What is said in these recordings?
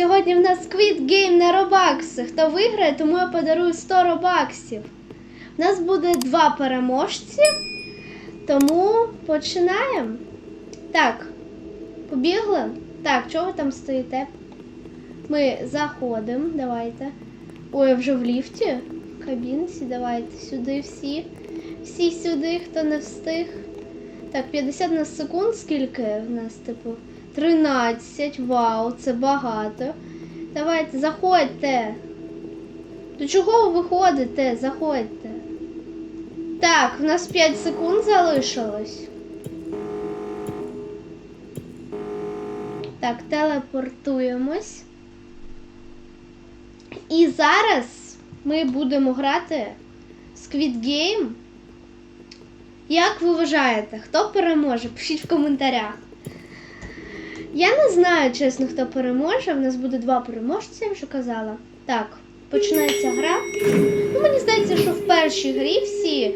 Сьогодні в нас Squid Game на робакси. Хто виграє, тому я подарую 100 робаксів. У нас буде два переможці, тому починаємо. Так, побігли? Так, чого ви там стоїте? Ми заходимо, давайте. Ой, вже в ліфті. В кабінці, давайте сюди всі. Всі сюди, хто не встиг. Так, 50 на секунд, скільки в нас, типу? 13. Вау, це багато. Давайте, заходьте. До чого ви виходите? Заходьте. Так, в нас 5 секунд залишилось. Так, телепортуємось. І зараз ми будемо грати Squid Game. Як ви вважаєте, хто переможе? Пишіть в коментарях. Я не знаю, чесно, хто переможе. В нас буде два переможці, я вже казала. Так, починається гра. Ну, мені здається, що в першій грі всі е,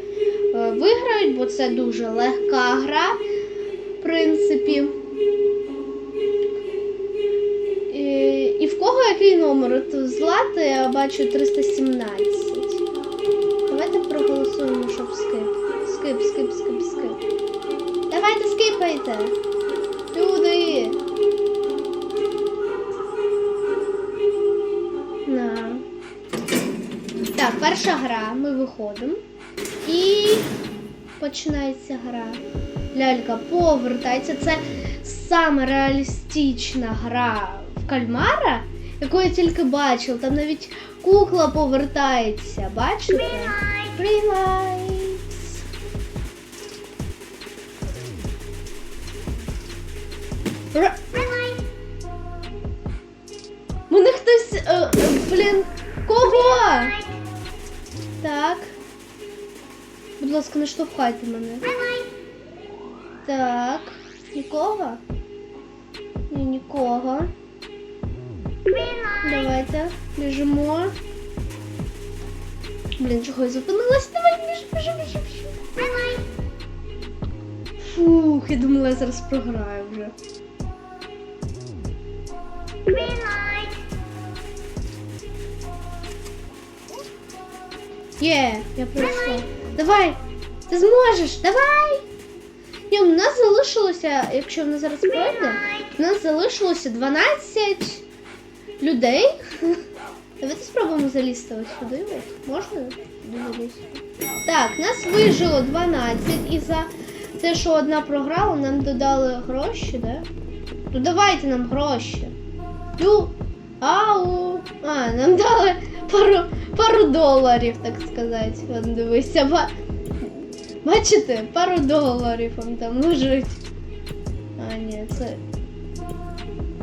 виграють, бо це дуже легка гра, в принципі. І, і в кого який номер? От Злата я бачу 317. Давайте проголосуємо, щоб скип. Скип, скип, скип, скип. Давайте скипайте. Люди. Так, перша гра. Ми виходимо. І починається гра. Лялька повертається. Це саме реалістична гра в кальмара, яку я тільки бачила. Там навіть кукла повертається. Бачите? Прилайт. Штовхайте мене. Так. Нікого? Ні, нікого. Давайте. Біжимо. Блін, чого я зупинилась? Давай, біжи, біжи, біжи, біжи. Фух, я думала, я зараз програю вже. Є, я пройшла. Давай! Ти зможеш! Давай! Ні, у нас залишилося, якщо вона зараз пройде, у нас залишилося 12 людей. Давайте спробуємо залізти ось сюди. Можна? Так, нас вижило 12 і за те, що одна програла, нам додали гроші, да? Ну давайте нам гроші. Ю. Ау. А, нам дали пару, пару доларів, так сказати. Дивися. Бачите, пару доларів вам там лежить. А, ні, це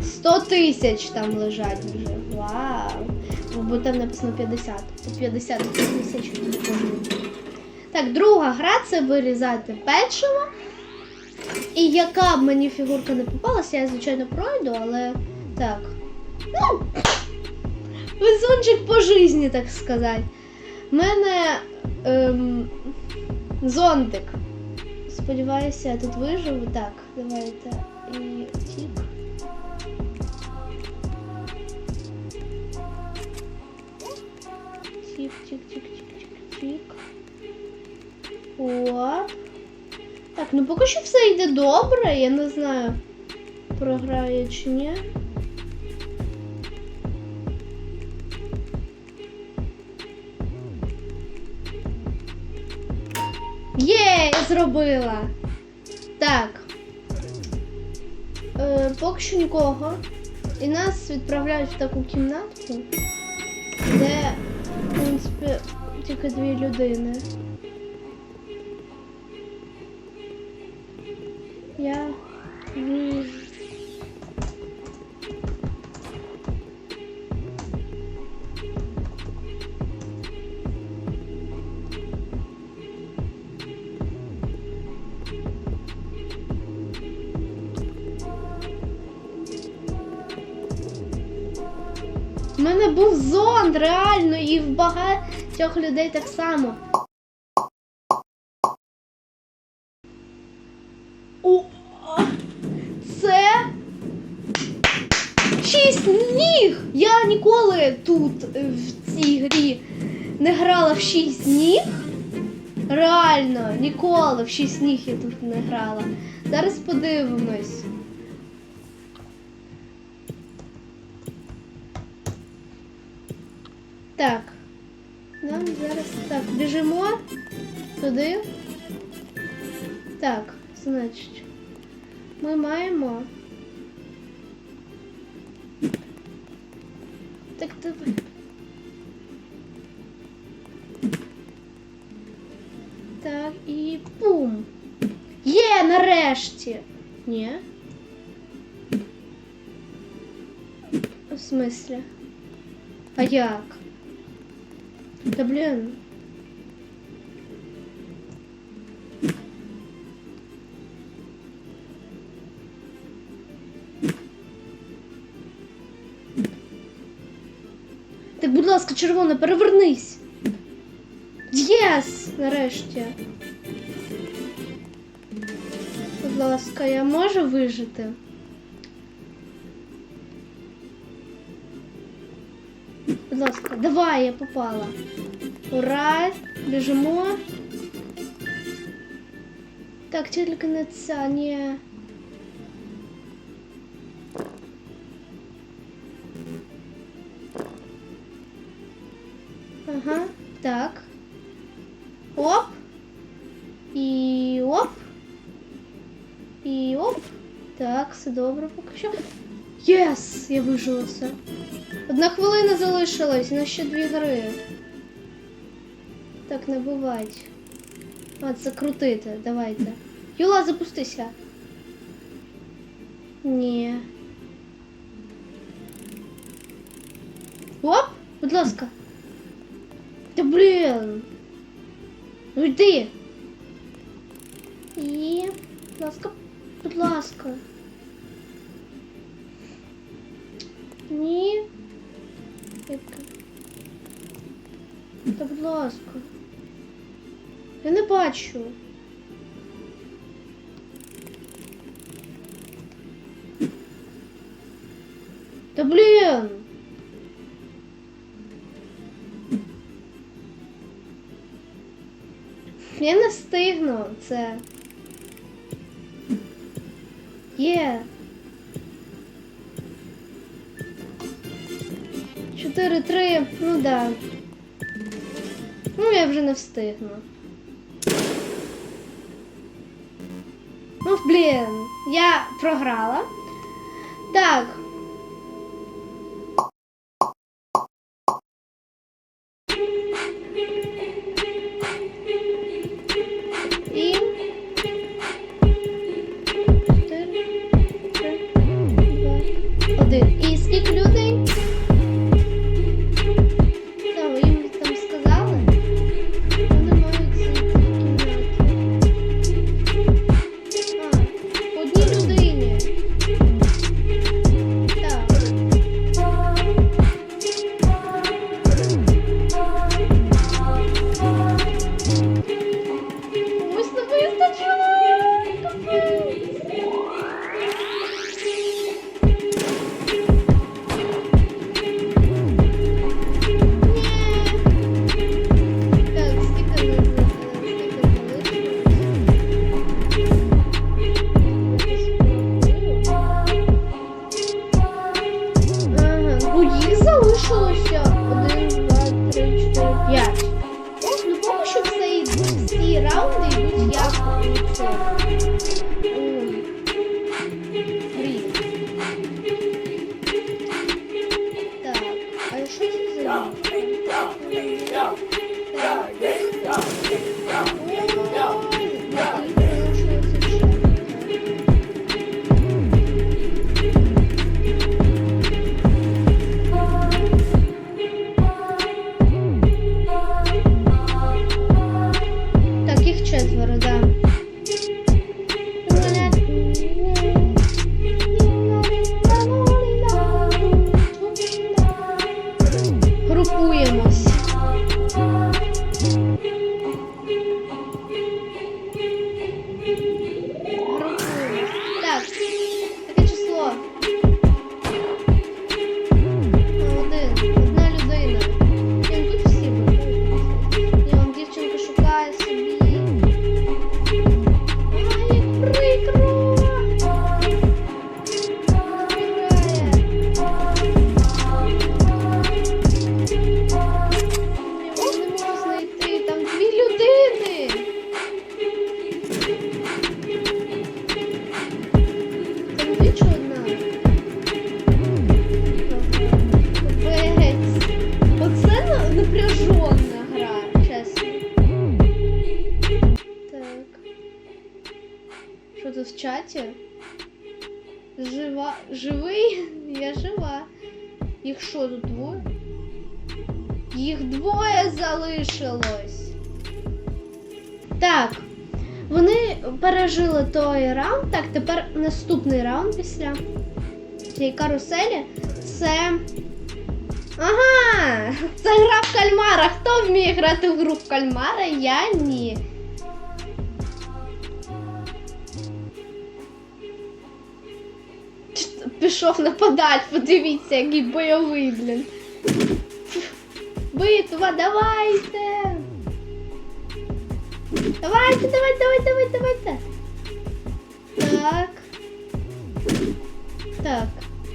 100 тисяч там лежать вже. Вау. Бо там написано 50. По 50 тисяч кожен. Так, друга гра це вирізати печиво. І яка б мені фігурка не попалася, я, звичайно, пройду, але так. Ну, везунчик по житті, так сказати. У мене ем, зонтик. Сподіваюся, я тут виживу. Так, давайте. І тік. Тік, тік, тік, тік, тік, тік. О. Так, ну поки що все йде добре, я не знаю, програє чи ні. Зробила. Так. Е, поки що нікого. І нас відправляють в таку кімнатку, де, в принципі, тільки дві людини. У мене був зонд, реально, і в багатьох людей так само. О, це шість ніг! Я ніколи тут е, в цій грі не грала в шість ніг. Реально, ніколи в шість ніг я тут не грала. Зараз подивимось. Так. Нам зараз так, біжимо туди. Так, значить, ми маємо. Так давай. Так, і пум. Є, нарешті. Ні. В смислі? А як? Та блін. Ти, будь ласка, червона, перевернись. Єс! Нарешті. Будь ласка, я можу вижити? Будь ласка, давай, я попала. Ура! Біжимо. Так, тільки не ця, ні. Ага, так. Оп. І оп. І оп. Так, все добре поки що. Єс! Я вижила все. Одна хвилина залишилась, на ще дві гри. Так не бувать. А, це крутити, давайте. Юла, запустися. Ні. Оп, будь ласка. Та блін. Ну йди. І, будь ласка, будь ласка. Ні. Тобто. Та будь ласка. Я не бачу. Та блін. Я не встигну це. Є. Yeah. 4-3, ну да. Ну я вже не встигну. Ну, блін, я програла. Так. Вони пережили той раунд. Так, тепер наступний раунд після цієї каруселі. Це. Ага! Це гра в кальмара. Хто вміє грати в гру в кальмара? Я ні. Пішов на подаль, подивіться, який бойовий, блін. Битва, давайте! Давайте, давайте, давайте, давайте, давайте. Так. Так.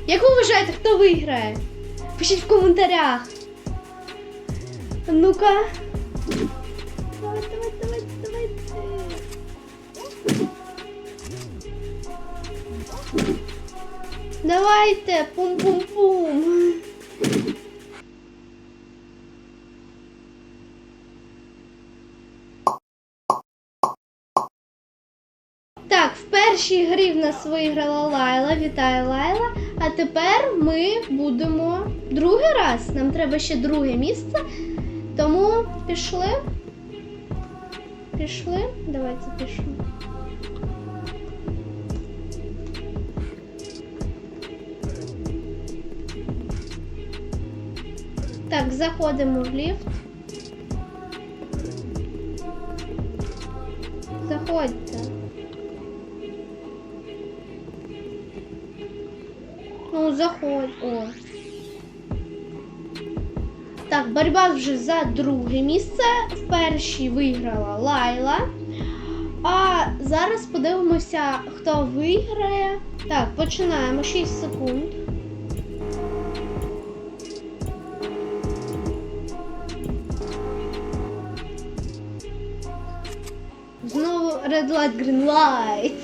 Як ви вважаєте, хто виграє? Пишіть в коментарях. Ну-ка. Давайте, давайте, давайте, давайте. Давайте, пум-пум-пум. Першій грі в нас виграла Лайла. Вітаю Лайла. А тепер ми будемо другий раз. Нам треба ще друге місце. Тому пішли. Пішли. Давайте пішли. Так, заходимо в ліфт. Заходьте. Ну, заходь. О. Так, боротьба вже за друге місце. В першій виграла Лайла. А зараз подивимося, хто виграє. Так, починаємо 6 секунд. Знову Red Light, Green Light.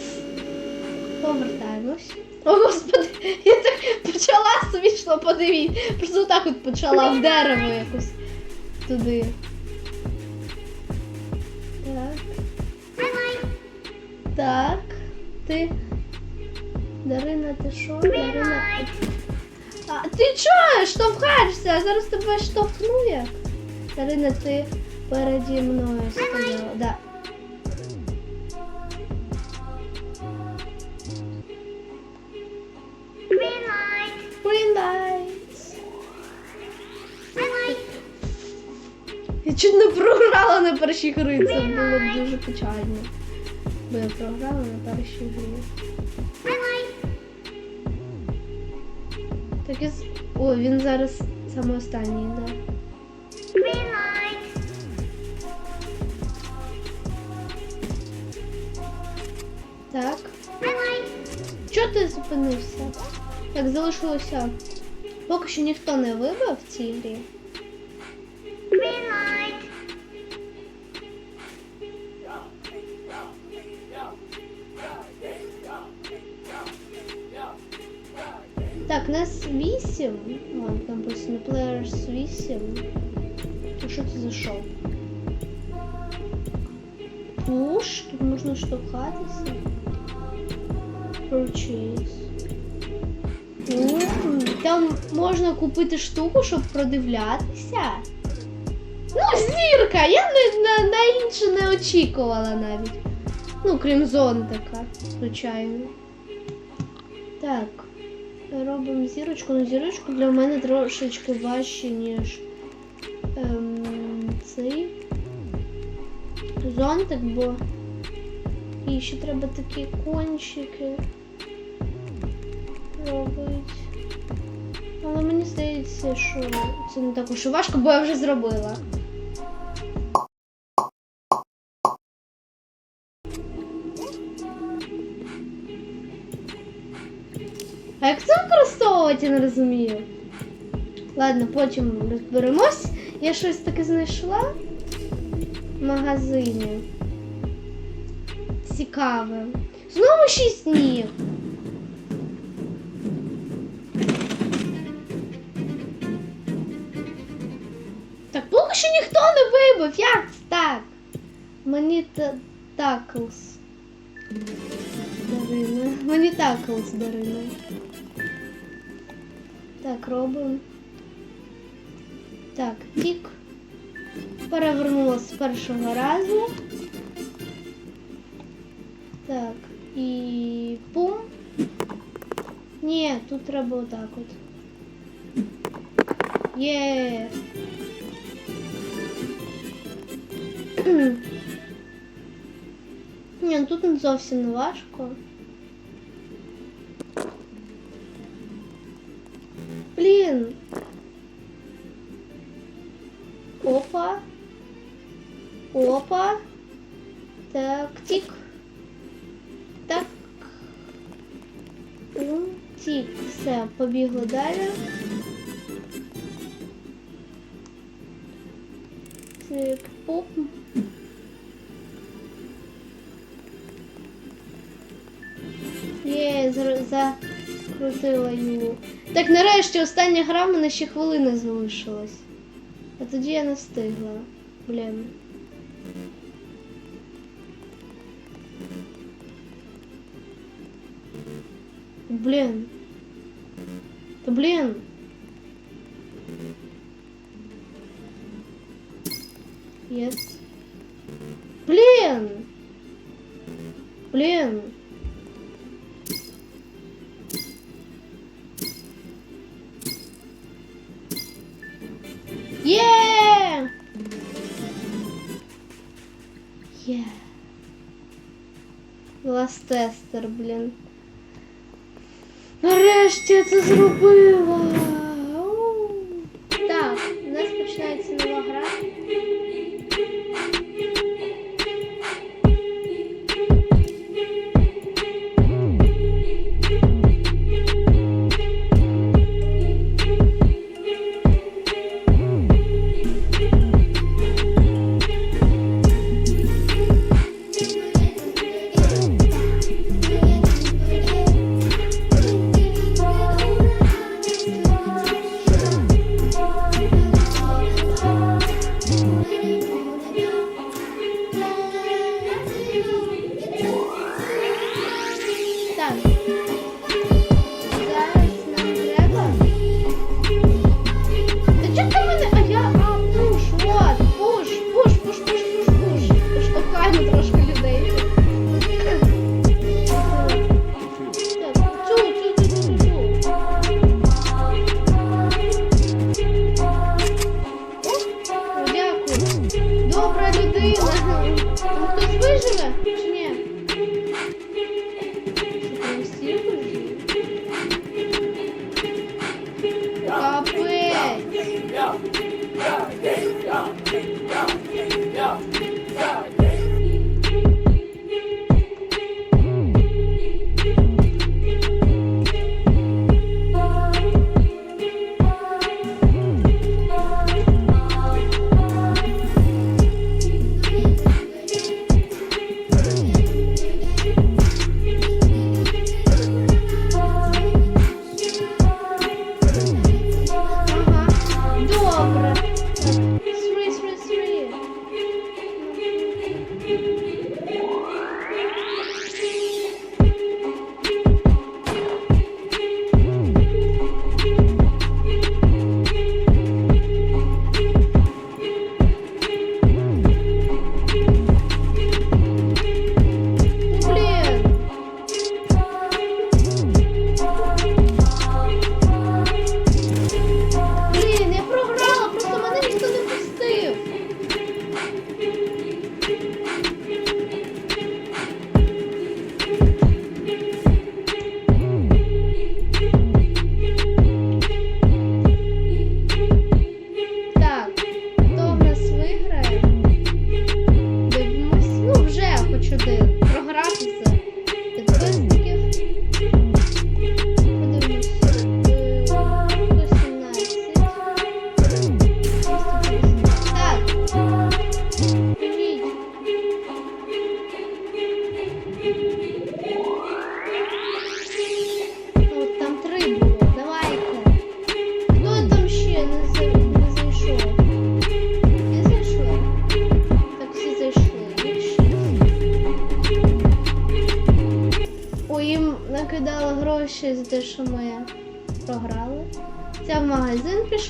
О, господи, я так почала смішно, подивіться. Просто так от почала в дерево якось туди. Так. Так. Ти. Дарина, ти що? Дарина. А, ти чого? Штовхаєшся? Зараз тебе штовхну як. Дарина, ти переді мною стояла. Да. Чуть не програла на першій грі. Це було б дуже печально. Бо я програла на першій грі. Так і з- О, він зараз саме останній, да. Так. Чого ти зупинився? Так, залишилося. Поки що ніхто не вибив в цій грі. Так, нас 8. Вон там написано Players 8. А що це за шоу? Пуш, тут можна штовхатися. Purchase. Там можна купити штуку, щоб продивлятися. Зірка! Я на, на, інше не очікувала навіть. Ну, крім зонтика, звичайно. Так. Робимо зірочку. Ну, зірочку для мене трошечки важче, ніж ем, цей зонтик, бо і ще треба такі кончики робити. Але мені здається, що це не так уж важко, бо я вже зробила. Використовувати, не розумію. Ладно, потім розберемось. Я щось таке знайшла в магазині. Цікаве. Знову шість ніг. Так поки що ніхто не вибив. Як так? Мені та таклс. Дарина. Мені такало з Дариною. Так, робимо. Так, тік. Перевернула з першого разу. Так, і пум. Ні, тут треба отак от. Є. Ні, ну тут не зовсім не важко. Опа. Так, тік. Так. Ну, тік. Все, побігли далі. Так, оп. Є, закрутила його. Так, нарешті остання гра, мене ще хвилина залишилась. А тоді я не встигла. Блін. Блін. Та блін. Єс. Блін. Блін. Є! Є. Ластестер, блін. Нарешті я це зробила.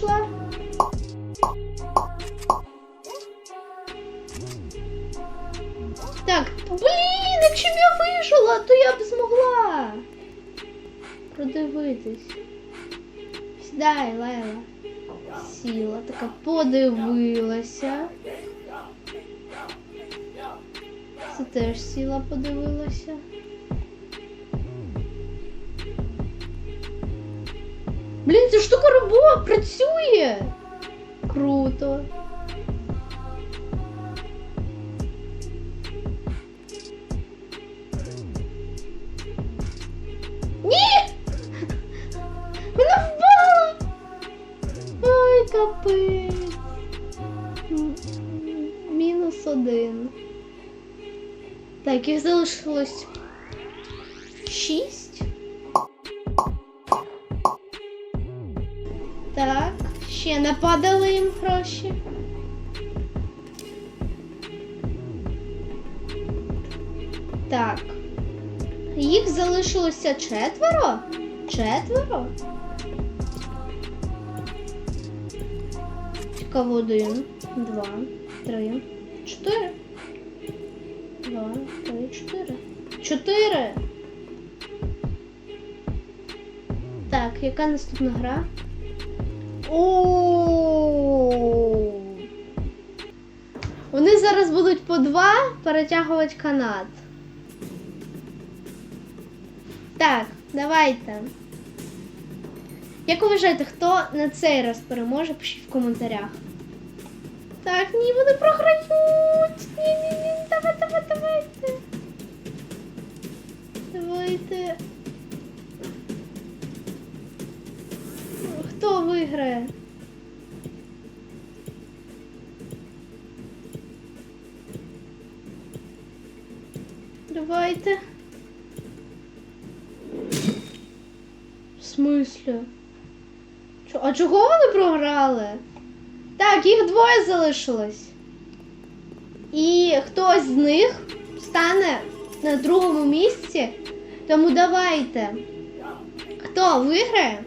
Пішла. Так, блін, якщо б я вижила, то я б змогла продивитись. Сідай, Лайла. Сіла, така подивилася. Це теж сіла, подивилася. Блін, ця штука робо працює. Круто. Ні! Вона впала! Ой, капець. М, Мінус один. Так, їх залишилось шість. Ще нападали їм гроші. Так. Їх залишилося четверо? Четверо? Цікаво, один, два, три, чотири. Два, три, чотири. Чотири. Так, яка наступна гра? О. Вони зараз будуть по два перетягувати канат. Так, давайте. Як вважаєте, хто на цей раз переможе, пишіть в коментарях. Так, ні, вони програють. Ні, ні, ні, давай, давай, давайте. Давайте. Виграє? Давайте. В смислі? Чо- А чого вони програли? Так, їх двоє залишилось. І хтось з них стане на другому місці. Тому давайте. Хто виграє?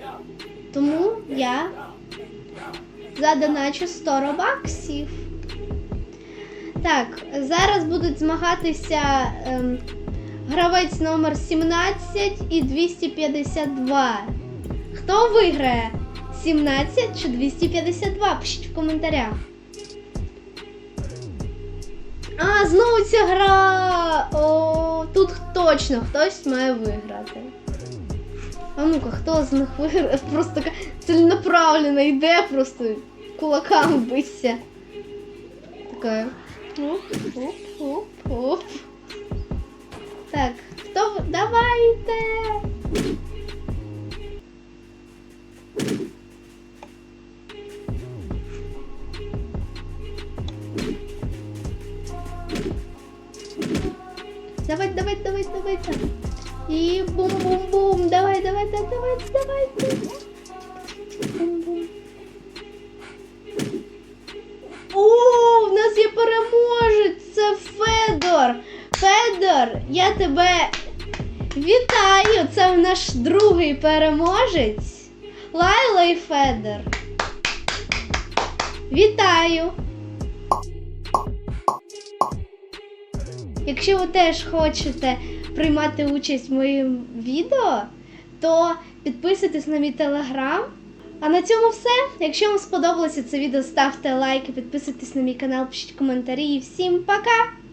Тому я задоначу 100 робаксів. Так, зараз будуть змагатися ем, гравець номер 17 і 252. Хто виграє? 17 чи 252? Пишіть в коментарях. А, знову ця гра. О, тут точно хтось має виграти. А ну-ка, хто з них виграє? Просто ціленаправлена йде, просто кулаками биться. Така. Оп, оп, оп, оп. Так, хто. в- Давайте! Давай, давай, давай, давайте. І бум-бум-бум. Давай, давайте, давайте, давайте. Бум-бум. О, в нас є переможець. Це Федор. Федор, я тебе вітаю. Це наш другий переможець. Лайла і Федор. Вітаю. Якщо ви теж хочете приймати участь в моїм відео, то підписуйтесь на мій телеграм. А на цьому все. Якщо вам сподобалося це відео, ставте лайки, підписуйтесь на мій канал, пишіть коментарі і всім пока!